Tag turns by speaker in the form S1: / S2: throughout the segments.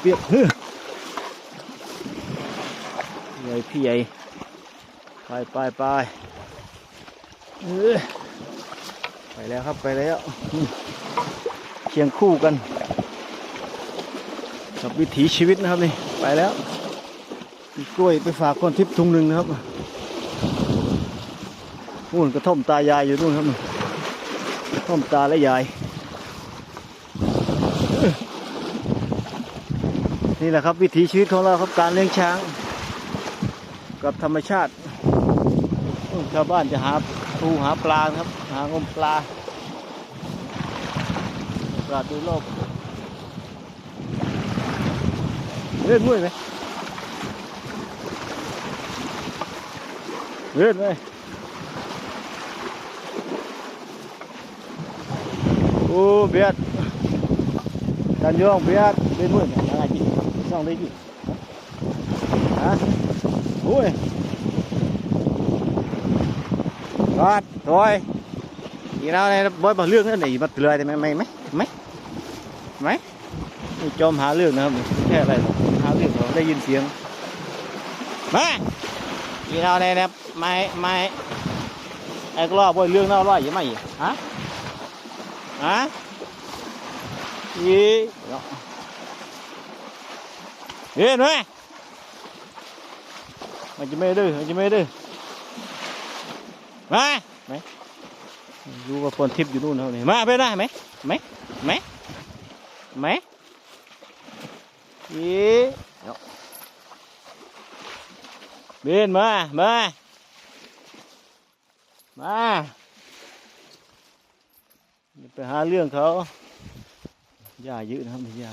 S1: เปียกเฮ้ยใหญ่พี่ใหญ่ไปไปไปเออไปแล้วครับไปแล้วเคียงคู่กัน กับวิถีชีวิตนะครับนี่ไปแล้วกล้วยไปฝากคนทิพย์ทุงหนึ่งนะครับนู่นกระท่อมตายายอยู่นู่นครับกระท่อมตาและยาย นี่แหละครับวิถีชีวิตของเราครับการเลี้ยงช้าง กับธรรมชาติชาวบ้านจะหาปูหาปลาครับ หางมปลาอากาดูโลกเล่นด้วยไหมเล่นไหมโอ้เบียด Dan dương biết bên mũi này là chị xong đây chị hả ui rồi rồi thì nào này bói bằng lương องได้ดิฮะโอ้ยรอดโอ้ยอีเราเนี่ยบอยมาเรื่องเนี่ยไหนมาเตือนแต่ไม่ไม่ไหมไหมไหมจอมหาเรื่องนะครับแค่อะไรหาเรื่องเราได้ยินเสียงมาอีเราเนี่ยนะไม่ไม่ไอ้กล้อบอยเรื่องน่าร้อยยังไงฮะฮะยี่ รับนี่หญ้าเฮ้ยเออเบนมาไหมอีไอ้ซ่องเด็กโตเลยไหมไหมมันจะเมกล้อมันจะเมกล้ออำลายจุบท่า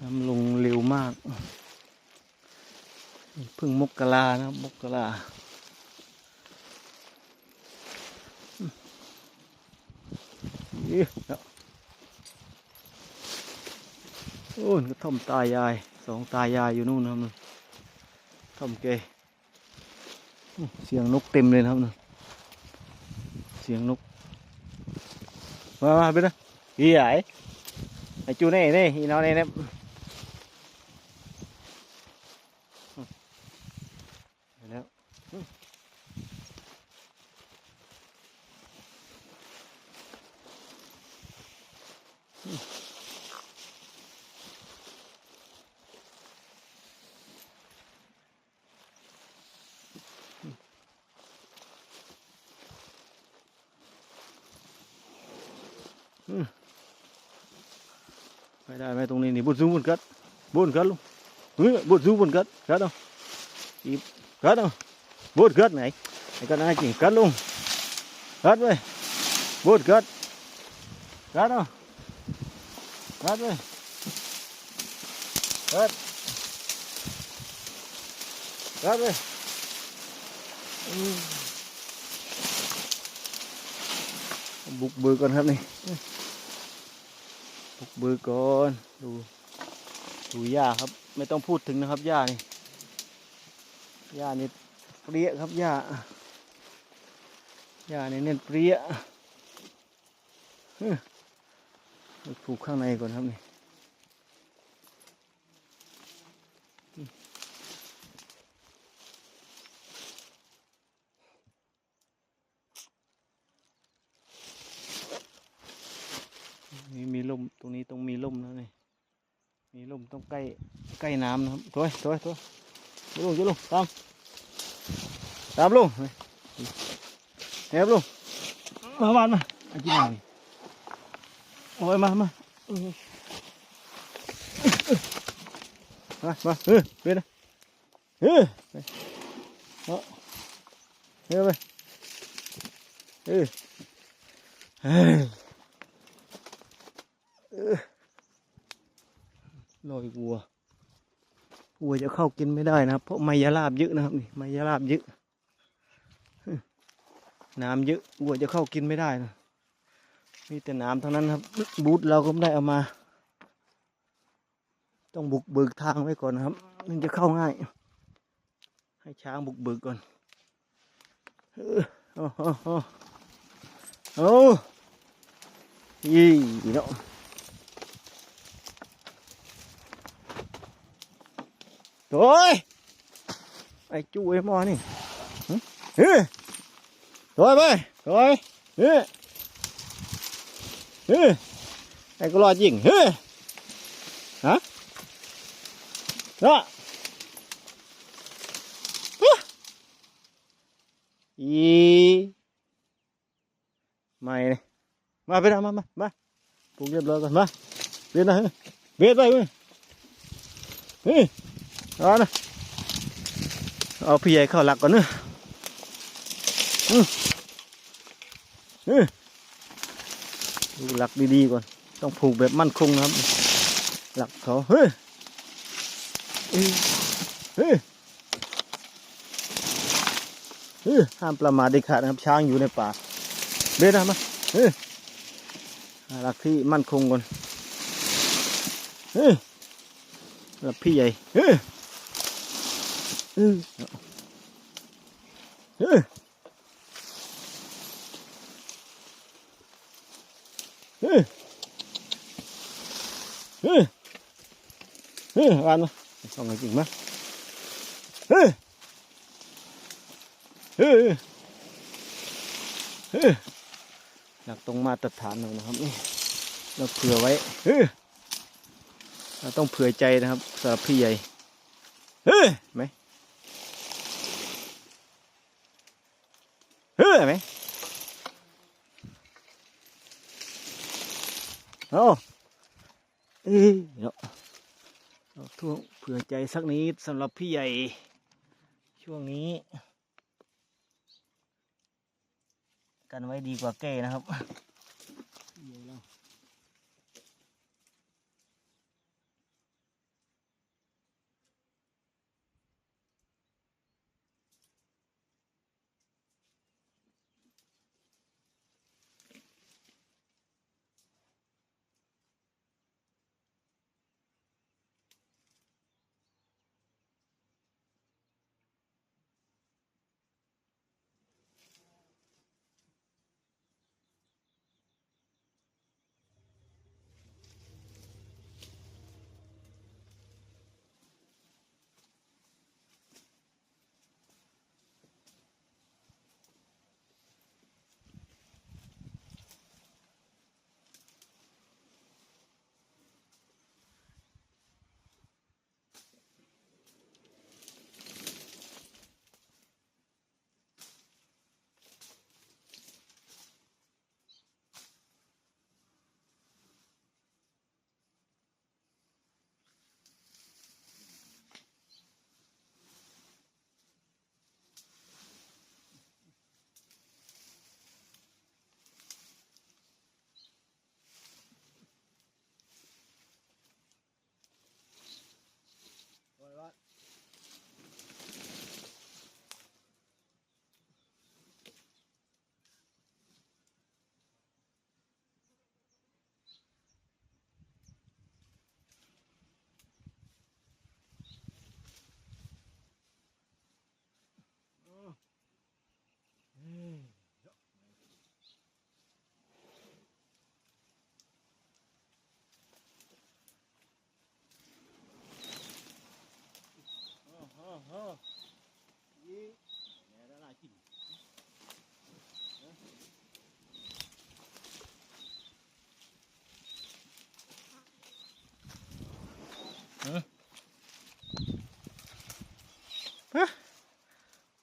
S1: น้ำลงเร็วมาก เพิ่งมกรานะมกราเอ๊ะโอ้ยกระท่อมตายาย สองตายายอยู่นู่นนะครับนท่อมเกยเสียงนกเต็มเลยนะครับเสียงนก มามาไปนะ gì vậy Này, chú này này thì nó này này Đấy. Ừ. ไม่ได้ไม่ตรงนี้นี่บุญซูบุญกัดบุญกัดลุงเฮ้ยบุญซูบุญกัดกัด เอาอีกัดเอาบุญกัดไหนไอ้กัดไหนจริงกัดลุงกัดไปบุญกัดเอากัดไปกัดกัดไปอืมบุกเบือกันครับนี่ปลุกเบือก่อน ดูดูหญ้าครับ ไม่ต้องพูดถึงนะครับหญ้านี่หญ้านี่เปรี้ยครับหญ้าหญ้านี่เน้นเปรี้ย ฮึไปปลูกข้างในก่อนครับนี่นี่มีร่มตรงนี้ต้องมีร่มแล้วนี่มีร่มต้องใกล้ใกล้น้ำนะครับตัวตัวตัวลุงจะลุงตามตามลุงเฮ้ยลุงมาบ้านมาอากินหน่อย โอ้ยมามามามาเออไปนะเออเอาเฮ้ยไปเออเฮ้ยลอยวัววัวจะเข้ากินไม่ได้นะครับ เพราะไมยาลาบเยอะนะครับนี่ไมยาลาบเยอะน้ำเยอะวัวจะเข้ากินไม่ได้นะ มีแต่น้ำทั้งนั้นครับ บูธเราก็ไม่ได้เอามา ต้องบุกเบิกทางไว้ก่อนนะครับถึงจะเข้าง่าย ให้ช้างบุกเบิกก่อนเออโอ้โหโอ้ยี่เนาะโอ้ยไอ้จูไอ้มอนี่เฮ้ยโอยไปโอยเฮ้ย เฮ้ยไอ้ก็รอดยิงเฮ้ยฮะเนาะอีไม่เลยมาไปนะมามามาปลูกเรียบร้อยก่อนมาเบียดนะเฮ้ยเบียดไปเว้ยเฮ้ยเอานะเอาพี่ใหญ่เข้าหลักก่อนเนอะอืมเฮ้ย ดูหลักดีๆก่อน ต้องผูกแบบมั่นคงนะครับ หลักเขาเฮ้ยเอ้ยเฮ้ยห้ามประมาทเด็ดขาดนะครับ ช้างอยู่ในป่าเบสนะมาเออหาหลักที่มั่นคงก่อนเออหลักพี่ใหญ่เออเออ เออเออเออเอออ่านมาส่องให้จริงมาเออเฮ้ยเฮ้ยหลักตรงมาตรฐานหน่อยนะครับนี่เราเผื่อไว้เฮ้ยเราต้องเผื่อใจนะครับสำหรับพี่ใหญ่เฮ้ยไหมเฮ้ยไหม เอาเอ้ยเนาะเราทวงเผื่อใจสักนิดสำหรับพี่ใหญ่ ช่วงนี้ กันไว้ดีกว่าแก้นะครับ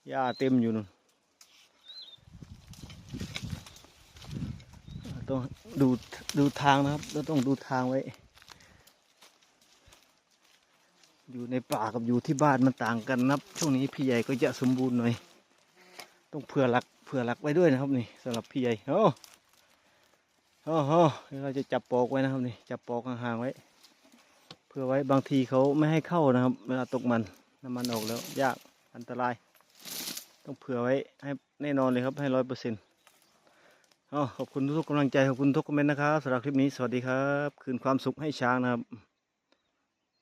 S1: หญ้าเต็มอยู่นู่นต้องดูดูทางนะครับเราต้องดูทางไว้ อยู่ในป่ากับอยู่ที่บ้านมันต่างกันนะครับ ช่วงนี้พี่ใหญ่ก็จะสมบูรณ์หน่อย ต้องเผื่อหลักเผื่อหลักไว้ด้วยนะครับนี่สำหรับพี่ใหญ่โอ้โอ้โหเราจะจับปอกไว้นะครับนี่จับปอกห่างๆไว้เผื่อไว้บางทีเขาไม่ให้เข้านะครับ เวลาตกมันน้ำมันออกแล้วยากอันตราย ต้องเผื่อไว้ให้แน่นอนเลยครับให้ร้อยเปอร์เซ็นต์อ๋อขอบคุณทุกๆกำลังใจขอบคุณทุกคอมเมนต์นะครับสำหรับคลิปนี้สวัสดีครับ คืนความสุขให้ช้างนะครับ